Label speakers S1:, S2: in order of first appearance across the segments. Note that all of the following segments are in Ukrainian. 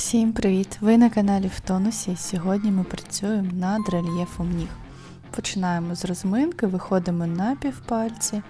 S1: Всім привіт! Ви на каналі в тонусі. Сьогодні ми працюємо над рельєфом ніг. Починаємо з розминки, виходимо на півпальці,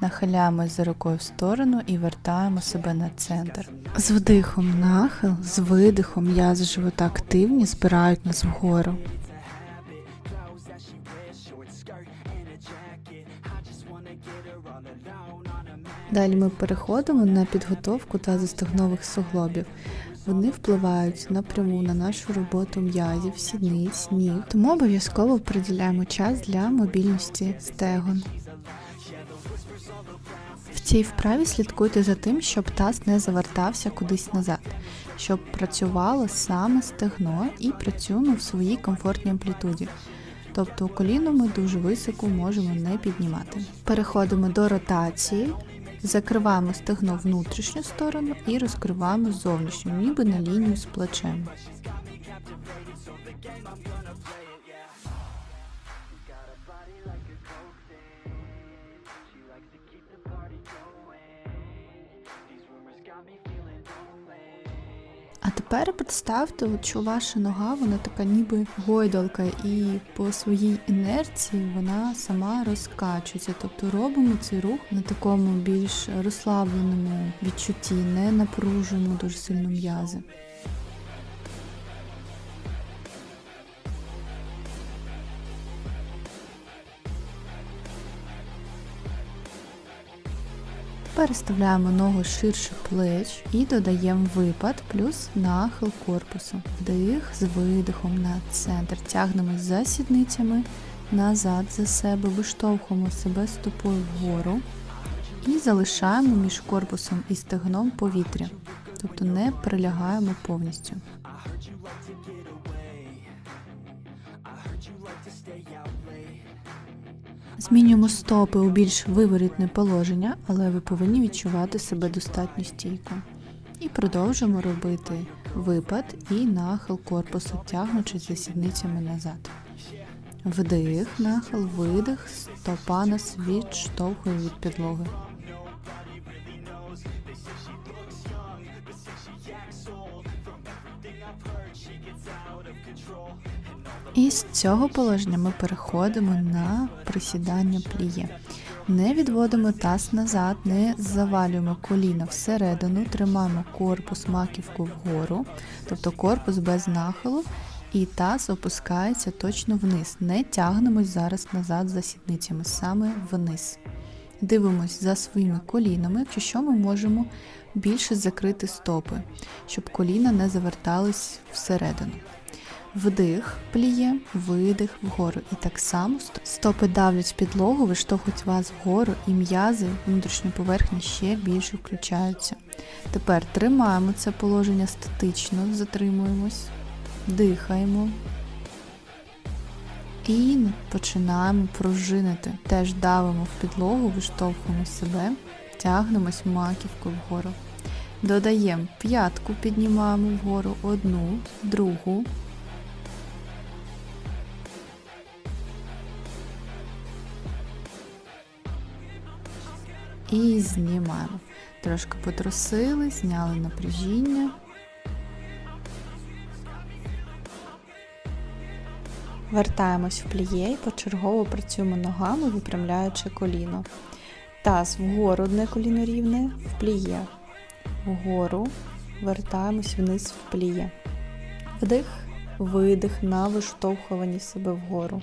S1: нахиляємось за рукою в сторону і вертаємо себе на центр. З вдихом нахил, з видихом м'язи живота активні, збирають нас вгору. Далі ми переходимо на підготовку тазостегнових суглобів. Вони впливають напряму на нашу роботу м'язів, сідниць, ніг, тому обов'язково приділяємо час для мобільності стегон. В цій вправі слідкуйте за тим, щоб таз не завертався кудись назад, щоб працювало саме стегно і працюємо в своїй комфортній амплітуді. Тобто коліно ми дуже високо можемо не піднімати. Переходимо до ротації, закриваємо стегно внутрішню сторону і розкриваємо зовнішню, ніби на лінію з плечем. Тепер представте, от, що ваша нога, вона така ніби гойдалка, і по своїй інерції вона сама розкачується. Тобто робимо цей рух на такому більш розслабленому відчутті, не напружуємо дуже сильно м'язи. Переставляємо ногу ширше плеч і додаємо випад плюс нахил корпусу. Вдих з видихом на центр. Тягнемо за сідницями назад за себе, виштовхуємо себе стопою вгору і залишаємо між корпусом і стегном повітря. Тобто не прилягаємо повністю. Змінюємо стопи у більш виворітне положення, але ви повинні відчувати себе достатньо стійко. І продовжуємо робити випад і нахил корпусу, тягнучись за сідницями назад. Вдих, нахил, видих, стопа нас відштовхує від підлоги. І з цього положення ми переходимо на присідання пліє. Не відводимо таз назад, не завалюємо коліна всередину, тримаємо корпус маківку вгору, тобто корпус без нахилу, і таз опускається точно вниз. Не тягнемось зараз назад за сідницями, саме вниз. Дивимось за своїми колінами, якщо що ми можемо більше закрити стопи, щоб коліна не завертались всередину. Вдих, пліє, видих вгору. І так само стопи давлять підлогу, виштовхують вас вгору, і м'язи внутрішньої поверхні ще більше включаються. Тепер тримаємо це положення статично, затримуємось, дихаємо. І починаємо пружинити. Теж давимо в підлогу, виштовхуємо себе, тягнемось маківкою вгору. Додаємо п'ятку, піднімаємо вгору одну, другу. І знімаємо. Трошки потрусили, зняли напряжіння. Вертаємось в пліє і почергово працюємо ногами, випрямляючи коліно. Таз вгору одне коліно рівне, в пліє. Вгору вертаємось вниз в пліє. Вдих, видих на виштовхуванні себе вгору.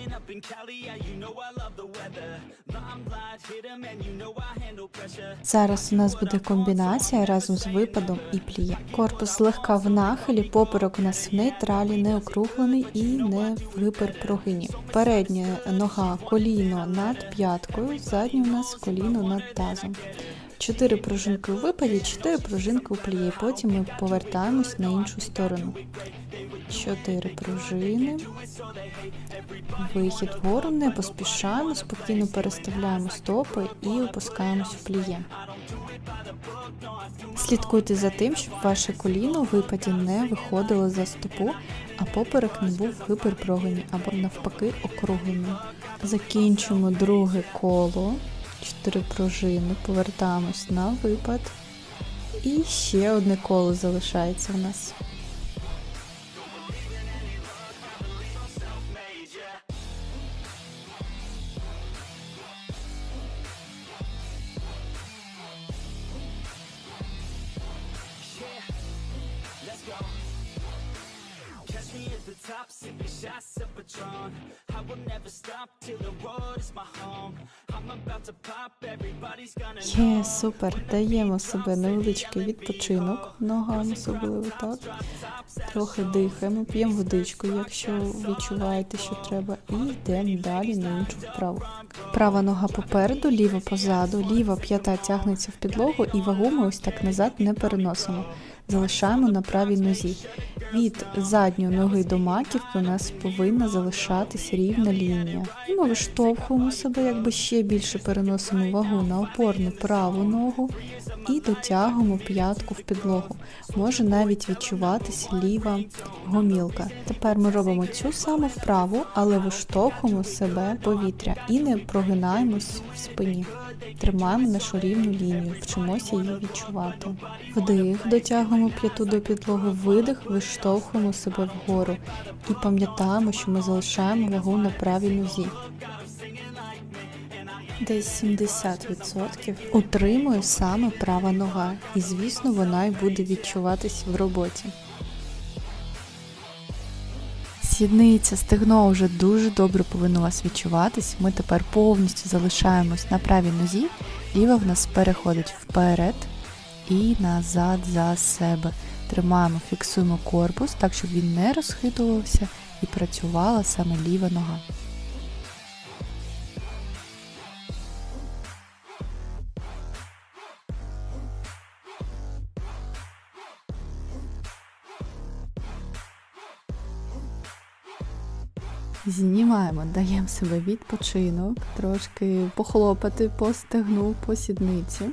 S2: Growing up in Cali, yeah, you know I love the weather. Limelight hit 'em and you know I handle pressure.
S1: Зараз у нас буде комбінація разом з випадом і пліє. Корпус злегка в нахилі, поперек у нас в нейтралі, не округлений і не в гіперпрогині. Передня нога коліно над п'яткою, задня у нас коліно над тазом. Чотири пружинки у випаді, чотири пружинки у пліє. Потім ми повертаємось на іншу сторону. Чотири пружини. Вихід вгору, не поспішаємо, спокійно переставляємо стопи і опускаємось в пліє. Слідкуйте за тим, щоб ваше коліно в випаді не виходило за стопу, а поперек не був гиперпрогоні або навпаки округлений. Закінчуємо друге коло, 4 пружини, повертаємось на випад. І ще одне коло залишається в нас.
S2: Catch me at the top, sipping shots of Patron. I will never stop till the road is my home. I'm about to pop, everybody's gonna
S1: Є, супер. Даємо себе невеличкий відпочинок, ногами особливо так. Трохи дихаємо, п'ємо водичку, якщо відчуваєте, що треба, і йдемо далі на іншу вправу. Права нога попереду, ліва позаду, ліва п'ята тягнеться в підлогу, і вагу ми ось так назад не переносимо. Залишаємо на правій нозі. Від задньої ноги до маківки у нас повинна залишатись рівна лінія. І ми виштовхуємо себе, якби ще більше переносимо вагу на опорну праву ногу і дотягуємо п'ятку в підлогу. Може навіть відчуватись ліва гомілка. Тепер ми робимо цю саму вправу, але виштовхуємо себе повітря і не прогинаємось в спині. Тримаємо нашу рівну лінію, вчимося її відчувати. Вдих, дотягуємо п'яту до підлоги, видих, виштовхуємо себе вгору і пам'ятаємо, що ми залишаємо вагу на правій нозі. Десь 70% утримує саме права нога, і звісно, вона й буде відчуватись в роботі. Сідниця, стегно вже дуже добре повинно вас відчуватись. Ми тепер повністю залишаємось на правій нозі, ліва в нас переходить вперед і назад за себе. Тримаємо, фіксуємо корпус так, щоб він не розхитувався і працювала саме ліва нога. Знімаємо, даємо себе відпочинок, трошки похлопати по стегну, по сідниці.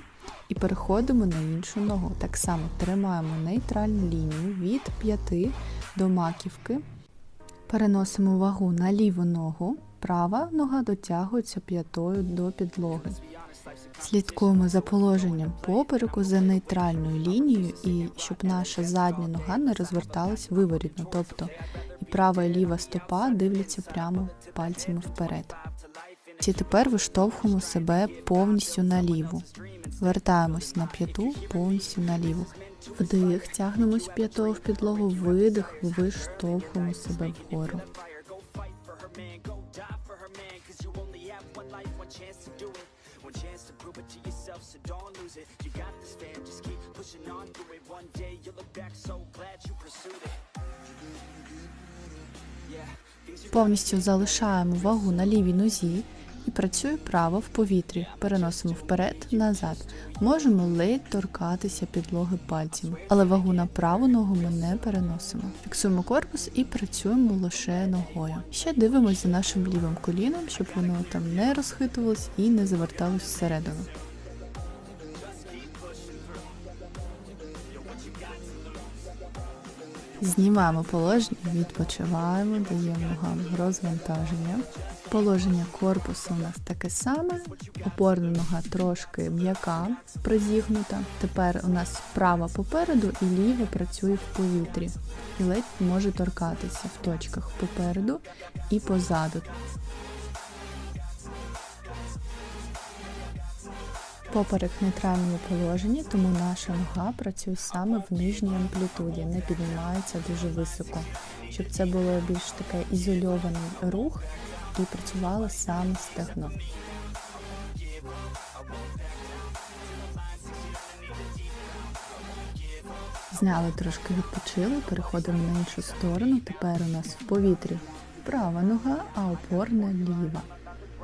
S1: І переходимо на іншу ногу. Так само тримаємо нейтральну лінію від п'яти до маківки. Переносимо вагу на ліву ногу. Права нога дотягується п'ятою до підлоги. Слідкуємо за положенням попереку за нейтральною лінією і щоб наша задня нога не розверталась виворітно, тобто і права і ліва стопа дивляться прямо пальцями вперед. І тепер виштовхуємо себе повністю наліву. Вертаємось на п'яту повністю наліву. Вдих, тягнемось п'ятою в підлогу, видих, виштовхуємо себе вгору. Повністю залишаємо вагу на лівій нозі і працює право в повітрі. Переносимо вперед, назад. Можемо ледь торкатися підлоги пальцями, але вагу на праву ногу ми не переносимо. Фіксуємо корпус і працюємо лише ногою. Ще дивимося за нашим лівим коліном, щоб воно там не розхитувалось і не заверталось всередину. Знімаємо положення, відпочиваємо, даємо ногам розвантаження. Положення корпусу у нас таке саме. Опорна нога трошки м'яка, призігнута. Тепер у нас права попереду і ліва працює в повітрі. І ледь може торкатися в точках попереду і позаду. Поперек в нейтральному положенні, тому наша нога працює саме в нижній амплітуді, не піднімається дуже високо, щоб це було більш таке ізольований рух і працювало саме стегно. Зняли трошки відпочили, переходимо на іншу сторону. Тепер у нас в повітрі права нога, а опорна ліва.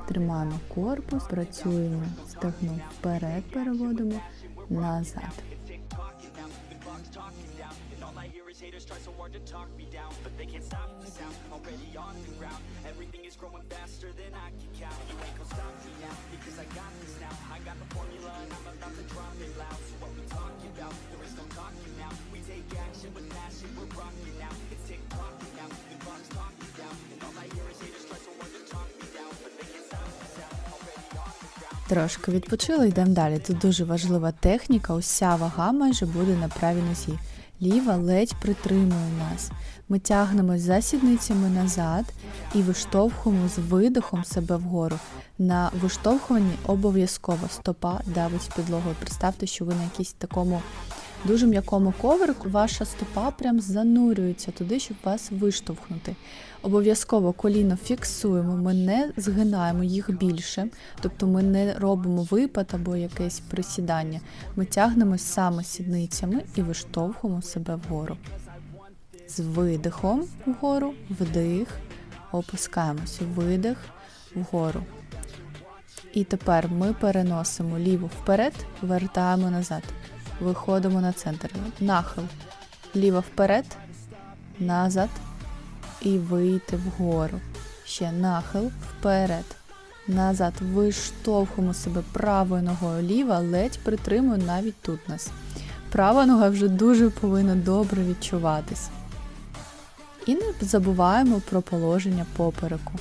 S1: Тримаємо корпус, працюємо стегно вперед, переводимо назад.
S2: I hear is haters try so hard to talk me down, but they can't stop the sound. Already on the ground, everything is growing faster than I can count. You ain't gonna stop me now, because I got this now. I got the formula and I'm about to drop it loud. So what we talking about? There is no talking now. We take action with passion, we're rocking now. It's tick tocking now, the clock's talking down, and all I hear is haters
S1: Трошки відпочили, йдемо далі. Тут дуже важлива техніка. Уся вага майже буде на правій нозі. Ліва ледь притримує нас. Ми тягнемось за сідницями назад і виштовхуємо з видихом себе вгору. На виштовхуванні обов'язково стопа давить підлогою. Представте, що ви на якійсь такому дуже м'якому коврику, ваша стопа прям занурюється туди, щоб вас виштовхнути. Обов'язково коліно фіксуємо, ми не згинаємо їх більше, тобто ми не робимо випад або якесь присідання. Ми тягнемось саме сідницями і виштовхуємо себе вгору. З видихом вгору, вдих, опускаємось, видих вгору. І тепер ми переносимо ліву вперед, вертаємо назад. Виходимо на центр. Нахил. Ліво вперед, назад і вийти вгору. Ще нахил вперед. Назад виштовхуємо себе правою ногою ліва, ледь притримує навіть тут нас. Права нога вже дуже повинна добре відчуватись. І не забуваємо про положення попереку.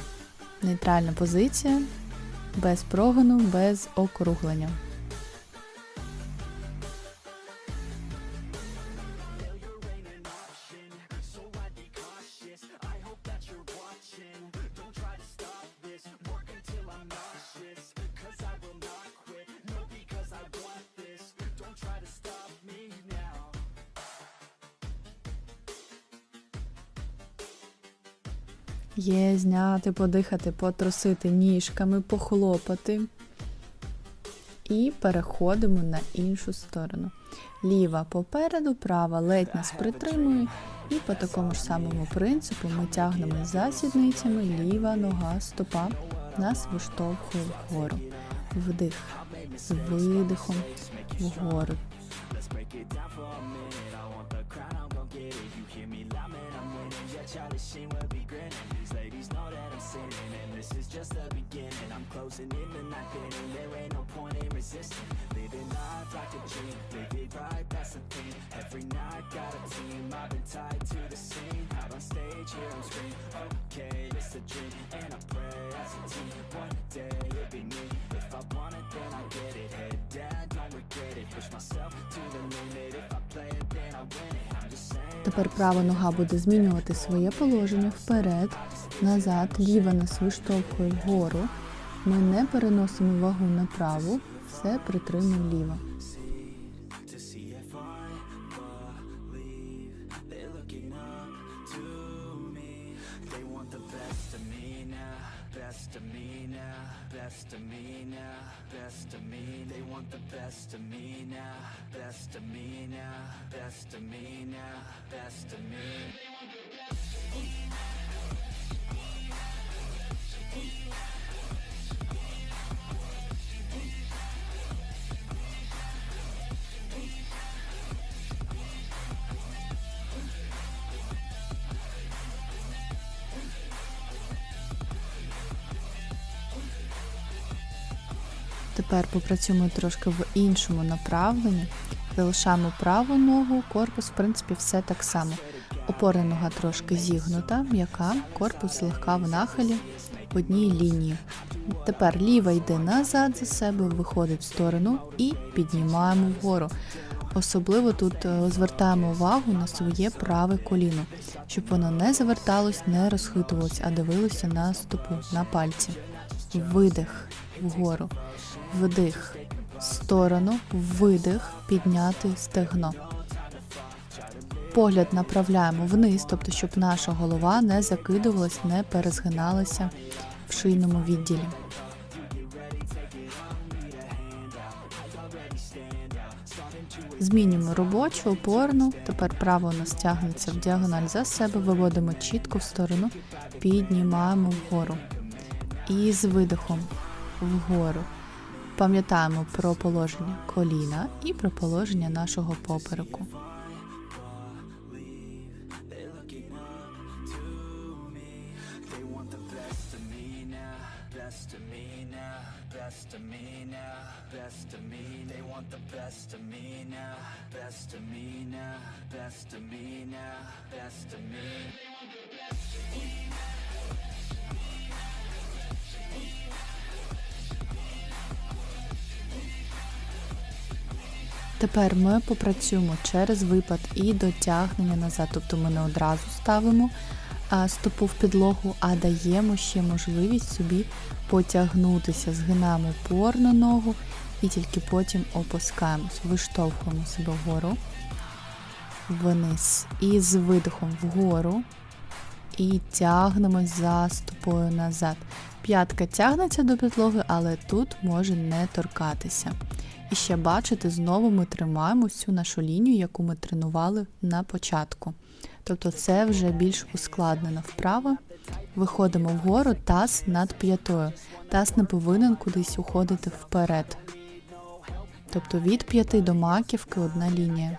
S1: Нейтральна позиція, без прогину, без округлення. Є подихати, потрусити ніжками, похлопати. І переходимо на іншу сторону. Ліва попереду, права ледь нас притримує. І по такому ж самому принципу ми тягнемо за сідницями, ліва нога, стопа нас виштовхує вгору. Вдих з видихом вгору.
S2: Charlie Sheen will be grinning. These ladies know that I'm sinning, and this is just the beginning. I'm closing in the night inning. There ain't no point in resisting. Living life like a dream, live it right, that's the thing. Every night got a team, I've been tied to the scene. Out on stage, here on screen. Okay, it's a dream, and I pray as a team. One day it'll be me. If I want it, then I get it. Head down, don't regret it. Push myself to the limit. If
S1: Тепер права нога буде змінювати своє положення вперед, назад, ліва нас виштовхує вгору. Ми не переносимо вагу на праву, все притримуємо ліво.
S2: The best of me now, best of me now, best of me now, best of me.
S1: Тепер попрацюємо трошки в іншому направленні. Залишаємо праву ногу, корпус, в принципі, все так само. Опорна нога трошки зігнута, м'яка, корпус злегка в нахилі в одній лінії. Тепер ліва йде назад за себе, виходить в сторону і піднімаємо вгору. Особливо тут е, звертаємо увагу на своє праве коліно, щоб воно не заверталось, не розхитувалось, а дивилося на стопу, на пальці. Видих вгору, вдих, сторону, видих, підняти стегно. Погляд направляємо вниз, тобто, щоб наша голова не закидувалась, не перезгиналася в шийному відділі. Змінюємо робочу, опорну. Тепер право у нас тягнеться в діагональ за себе, виводимо чітко в сторону, піднімаємо вгору. І з видихом вгору. Пам'ятаємо про положення коліна і про положення нашого попереку. Тепер ми попрацюємо через випад і дотягнення назад. Тобто ми не одразу ставимо стопу в підлогу, а даємо ще можливість собі потягнутися, згинаємо опорну ногу і тільки потім опускаємось, виштовхуємо себе вгору, вниз. І з видихом вгору. І тягнемось за стопою назад. П'ятка тягнеться до підлоги, але тут може не торкатися. І ще бачите, знову ми тримаємо цю нашу лінію, яку ми тренували на початку. Тобто це вже більш ускладнена вправа. Виходимо вгору, таз над п'ятою. Таз не повинен кудись уходити вперед. Тобто від п'яти до маківки одна лінія.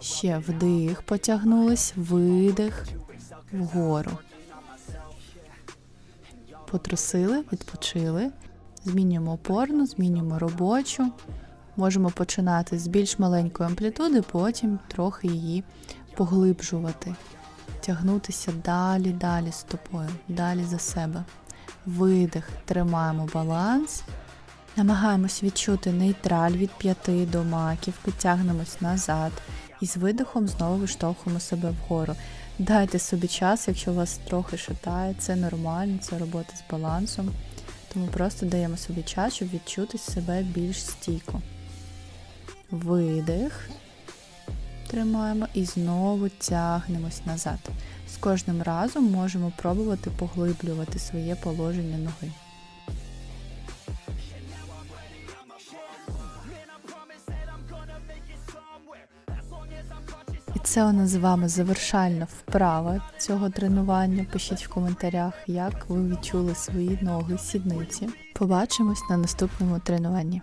S1: Ще вдих, потягнулись, видих вгору. Потрусили, відпочили. Змінюємо опорну, змінюємо робочу. Можемо починати з більш маленької амплітуди, потім трохи її поглиблювати. Тягнутися далі, далі стопою, далі за себе. Видих, тримаємо баланс. Намагаємось відчути нейтраль від п'яти до маківки, тягнемось назад і з видихом знову виштовхуємо себе вгору. Дайте собі час, якщо вас трохи шатає, це нормально, це робота з балансом. Тому просто даємо собі час, щоб відчути себе більш стійко. Видих. Тримаємо і знову тягнемось назад. З кожним разом можемо пробувати поглиблювати своє положення ноги. Це у нас з вами завершальна вправа цього тренування. Пишіть в коментарях, як ви відчули свої ноги, сідниці. Побачимось на наступному тренуванні.